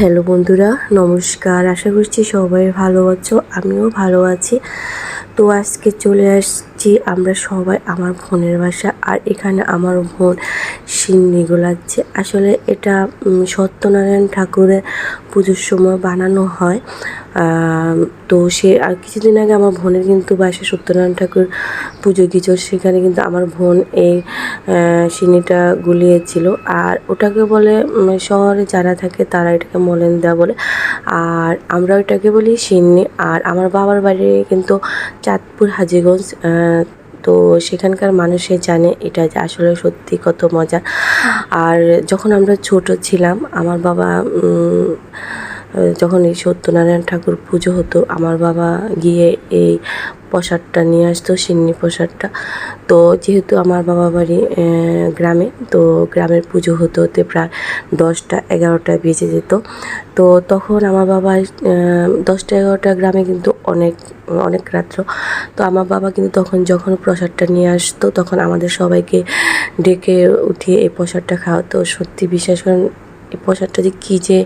Hello বন্ধুরা নমস্কার। আশা করছি সবাই ভালো আছো আমিও ভালো আছি। তো আজকে চলে আসছি আমরা সবাই আমার বোনের বাসা আর এখানে আমার বোন সিন্নি গোলাচ্ছে আসলে এটা সত্যনারায়ণ ঠাকুরের পুজোর সময় বানানো হয়। তো সে আর কিছুদিন আগে আমার বোনের কিন্তু বাসায় সত্যনারায়ণ ঠাকুর পুজো গিয়েছিল সেখানে কিন্তু আমার বোন এই আহ, সিন্নিটা গুলিয়েছিল। আর ওটাকে বলে শহরে যারা থাকে তারা এটাকে মলেন দেওয়া বলে। আর আমরা ওইটাকে বলি সিন্নি। আর আমার বাবার বাড়ি কিন্তু চাঁদপুর হাজিগঞ্জ তো সেখানকার মানুষে জানে এটা যে আসলে সত্যি কত মজা। আর যখন আমরা ছোট ছিলাম, আমার বাবা যখন এই সত্যনারায়ণ ঠাকুর পুজো হতো, আমার বাবা গিয়ে এই প্রসাদটা নিয়ে আসতো, সিন্নি প্রসাদটা। তো যেহেতু আমার বাবা বাড়ি গ্রামে, তো গ্রামের পুজো হতে হতে প্রায় দশটা, এগারোটা বেজে যেত। তো তখন আমার বাবা দশটা, এগারোটা গ্রামে কিন্তু অনেক অনেক রাত্র। তো আমার বাবা কিন্তু তখন যখন প্রসাদটা নিয়ে আসতো, তখন আমাদের সবাইকে ডেকে উঠিয়ে এই প্রসাদটা খাওয়াতো। সত্যি বিশ্বাস করেন এই প্রসাদটা যে কী যে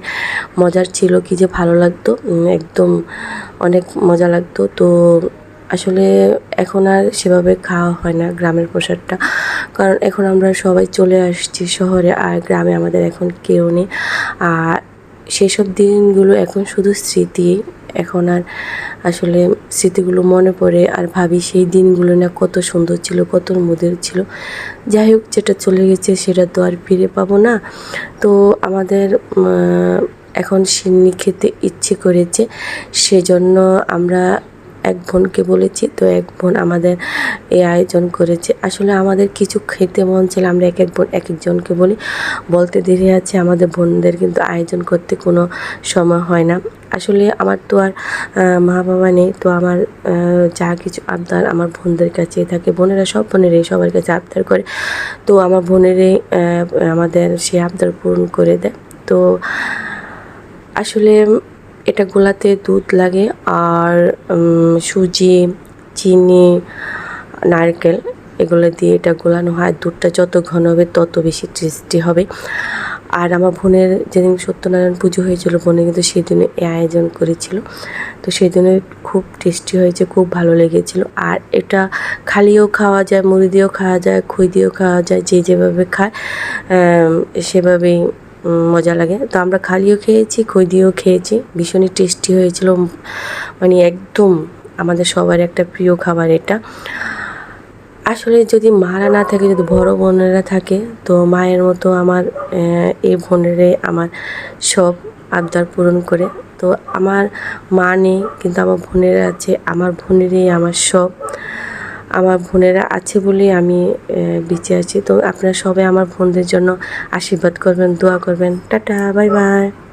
মজার ছিল, কী যে ভালো লাগতো। একদম অনেক মজা লাগতো। তো আসলে এখন আর সেভাবে খাওয়া হয় না গ্রামের প্রসাদটা কারণ এখন আমরা সবাই চলে আসছি শহরে আর গ্রামে আমাদের এখন কেউ নেই। আর সেসব দিনগুলো এখন শুধু স্মৃতি। এখন আর আসলে স্মৃতিগুলো মনে পড়ে আর ভাবি সেই দিনগুলো না কত সুন্দর ছিল, কত মধুর ছিল। যাই হোক, যেটা চলে গেছে সেটা তো আর ফিরে পাবো না। তো আমাদের এখন সিন্নি খেতে ইচ্ছে করেছে, সেজন্য আমরা এক বোনকে বলেছি, তো এক বোন আমাদের এই আয়োজন করেছে। আসলে আমাদের কিছু খেতে মন ছিল আমরা এক এক বোন, এক একজনকে বলি। বলতে দেরি আছে, আমাদের বোনদের কিন্তু আয়োজন করতে কোনো সময় হয় না। আসলে আমার তো আর মা বাবা নেই। তো আমার যা কিছু আবদার আমার বোনদের কাছে থাকে, বোনেরা সব বোনেরাই, সবার কাছে আবদার করে। তো আমার বোনেরাই আমাদের সে আবদার পূরণ করে দেয়। তো আসলে এটা গোলাতে দুধ লাগে আর সুজি, চিনি, নারকেল, এগুলো দিয়ে এটা গোলানো হয়। দুধটা যত ঘন হবে, তত বেশি টেস্টি হবে। আর আমার বোনের যেদিন সত্যনারায়ণ পুজো হয়েছিল, বোনে কিন্তু সেদিনে এই আয়োজন করেছিল। তো সেদিনে খুব টেস্টি হয়েছে, খুব ভালো লেগেছিল। আর এটা খালিও খাওয়া যায়, মুড়ি দিয়েও খাওয়া যায়, খই দিয়েও খাওয়া যায়, যে যেভাবে খায় সেভাবেই মজা লাগে। তো আমরা খালিও খেয়েছি, খই দিয়েও খেয়েছি, ভীষণই টেস্টি হয়েছিল। মানে একদম আমাদের সবার একটা প্রিয় খাবার এটা। আসলে যদি মারা না থাকে, যদি বড় বোনেরা থাকে, তো মায়ের মতো আমার এই বোনেরাই আমার সব আবদার পূরণ করে। তো আমার মা নেই, কিন্তু আমার বোনেরা আছে, আমার বোনেরই আমার সব। আমার বোনেরা আছে বলেই আমি বেঁচে আছি। তো আপনারা সবাই আমার বোনদের জন্য আশীর্বাদ করবেন, দোয়া করবেন। Tata bye bye